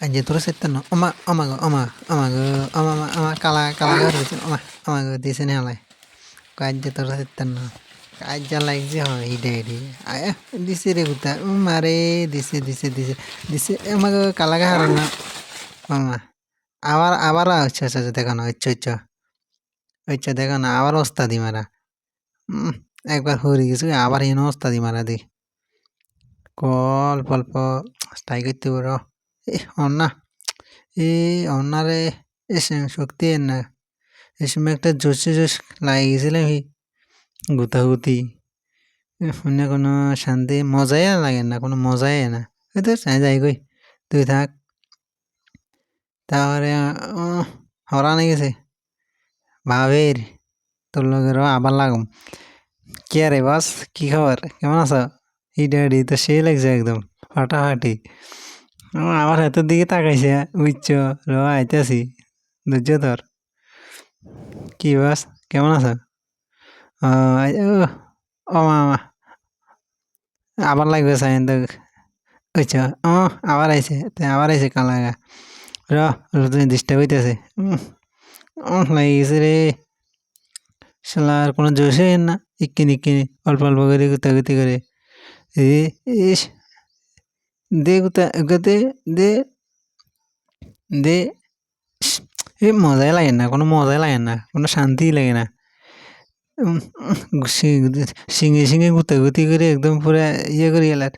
আজকে তোরা সেতেন না আমা আমাগো আমা আমাগো আমা আমা কালা কালা করে আমা আমাগো দিছে না হালাই কাজে তোরা সেতেন না কাজ যা লাগছে হয় হিডে হিডে আয়া দিছে রে গুতা মারে দিছে দিছে দিছে দিছে আমাগো কালা গা হারান না আমা আবার আবার আচ্ছা আচ্ছা দেখো না আচ্ছা আচ্ছা আচ্ছা দেখো না আবার ওস্তাদি মারা একবার হরে গেছে আবার এনে ওস্তাদি মারা দি অল্প অল্প ট্রাই করতে পারো এ অন্না এ অন্নারে এ শক্তি না এ একটা জোশে জোশ লাগে গেছিলাম এই গুতাগুতি শুনে কোনো শান্তি মজাই লাগে না কোনো মজাই না ওই তো চাই যাই গই তুই থাক তারপরে হরানে গেছে ভাবের তোর লগেরও আবার লাগুম কে রে বাস কি খবর কেমন আছো হিডাডি তো সে লাগছে একদম ফাটাফাটি আমার হাতের দিকে তাকাইছে বুঝছ র, আইতেছি, ধৈর্য তোর কি বাস, কেমন আছো? ও মামা আবার লাগবে সাইন তো। বুঝছ ও, আবার আইছে আবার আইছে কালাগা র তুমি ডিস্টার্ব হইতেছে। লাগি গেছে রে। শালা, আর কোনো জোশে না। ইক্কিনি ইক্কিনি, অল্প অল্প করে গুতাগুতি করে। ইস। দে গুতা গুতে দে দে এ মজাই লাগে না কোনো মজাই লাগে না কোনো শান্তি লাগে না সিঙে সিঙে গুতাগুতি করে একদম পুরা ইয়ে করে গেলার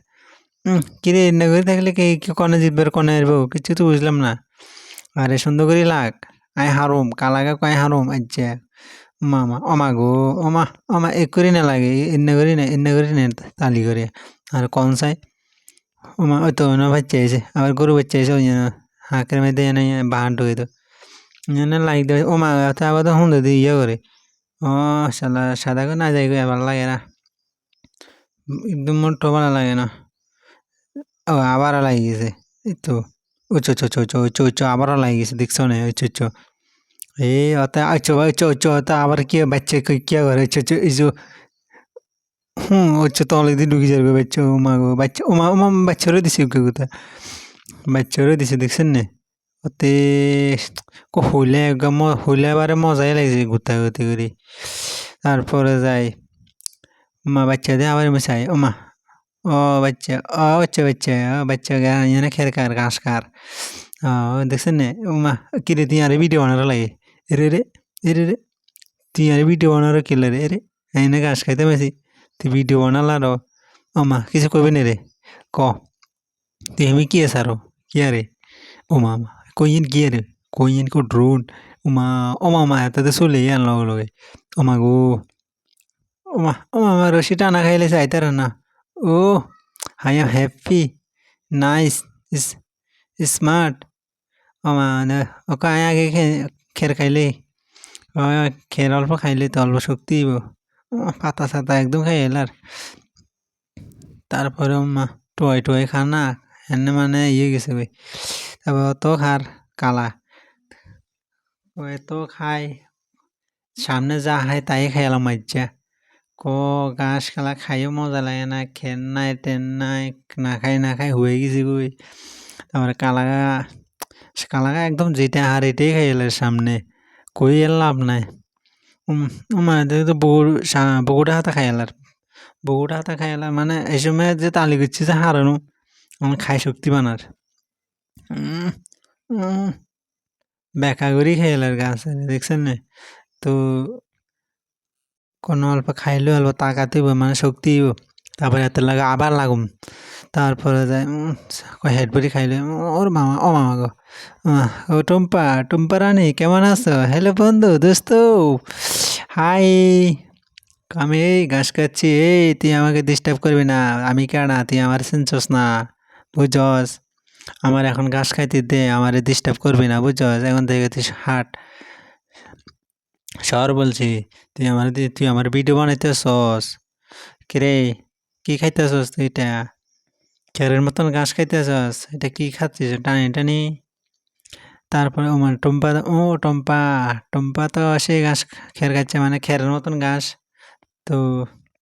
কিরে এনে করে থাকলে কে কনে জিতবার কনে আসব কিছু তো বুঝলাম না আরে সুন্দর করে লাগ আয় হারুম কালাগা কয় হারুম আচ্ছা মামা অমা গো অমা অমা এক করে না লাগে এনে করি না এনে করি না তালি করে আর কন চাই ওমা ওই তো না বাচ্চা এসে আবার গরু বাচ্চা এসে ওই জন্য হাঁকের মধ্যে এনে বাহান ঢুকে তো এনে লাইক দেবে ওমা আবার তো হুঁদে দিয়ে ইয়ে করে ও শালা সাদা করে না যাই গো এবার লাগে না একদম মোটো ভালো লাগে না ও আবারও লাগে গেছে এই তো উচ্চ উচ্চ উচ্চ উচ্চ উচ্চ আবারও লাগে গেছে দেখছ না উচ্চ উচ্চ এ অতা আচ্ছা উচ্চ উচ্চ অতা আবার কি বাচ্চা কি করে এই যে হুম হচ্ছে তলে দিয়ে ঢুকে যাবে বাচ্চা, ও মা গো, বাচ্চা, ও মা ও মা, বাচ্চারও দিছে ওকে কোথা বাচ্চারও দিছে, দেখছেন না? ওতে হইলে হইলে এবারে মজাই লাগছে ঘুরতে ঘুরতে করে। তারপরে যাই। মা বাচ্চা দিয়ে আবার মিশাই ও মা, ও বাচ্চা ও বাচ্চা বাচ্চা, ও বাচ্চা এনে খের কার, ঘাস কার। ও, দেখছেন না? ও মা কিরে তুই আরে ভিডিও বানার লাগে? এরে রে এরে রে তুই আরে ভিডিও বানার কিলে রে? এরে এনে ঘাস খাইতে পেয়েছি তুই ভিডিও বানালার ও মা কিছু করবি না রে ক। তুই আমি কি আসারো কি আরে ও মা কইন কি রে কইন কো ড্রোন ও মা ও মা এটাতে চলে আন লগে লগে। ও মা গো। ও মা ও মা রশি টানা খাইলে চাইতার না ও I am happy nice is smart ও মা ওকে আয় আগে খের খাইলে খের অল্প খাইলে তো, অল্প শক্তি পাতা সাতা একদম খাই এলার। তারপরে মা টোয়াই টোয়াই খানা এনে মানে ইয়ে গেছে ভাই তারপর অত খার কালা। এত খাই, সামনে যা খাই তাই খাইলাম মাইজা ক ঘাস খালা খাইও মজা লাগে না, খেন নাই, টেন নাই, না খাই না খাই হয়ে গেছি গই তারপরে কালাগা কালাগা একদম যেটা হার এটাই খাই এলার সামনে। কই এর লাভ নাই। তো বগুড়া হাতা খাই এলার বগুড়া হাতা খাই এলার মানে এই সময় যে তালি করছি যে হারানো আমার খাই শক্তি বানার ব্যাকা করেই খাই এলার গাছ দেখছেন না তো কোনো অল্প খাইলেও অল্প তাকাতে মানে শক্তি তারপরে এত লাগে আবার লাগুম তারপরে যায় হেড বডি খাইলে ওর মামা ও মামা গো ও টুম্পা টুম্পা রানী কেমন আছো হ্যালো বন্ধু দোস্ত হাই, আমি এই ঘাস খাচ্ছি, এই তুই আমাকে ডিস্টার্ব করবি না, আমি কেনা তুই আমার চিনছস না, বুঝছস? আমার এখন ঘাস খাইতে দে, আমার ডিস্টার্ব করবি না, বুঝছস? এখন থেকে তুই হাট। শহর বলছি, তুই আমার তুই আমার ভিডিও বানাইতেছস। কিরে, কি খাইতেছস তুই এটা? খেরের মতন ঘাস খাইতেছস, এটা কি খাচ্ছিস? টানি টানি। তারপরে ও মানে টম্পা ও টম্পা টম্পা তো সেই ঘাস খের খাচ্ছে মানে খেরের মতন ঘাস। তো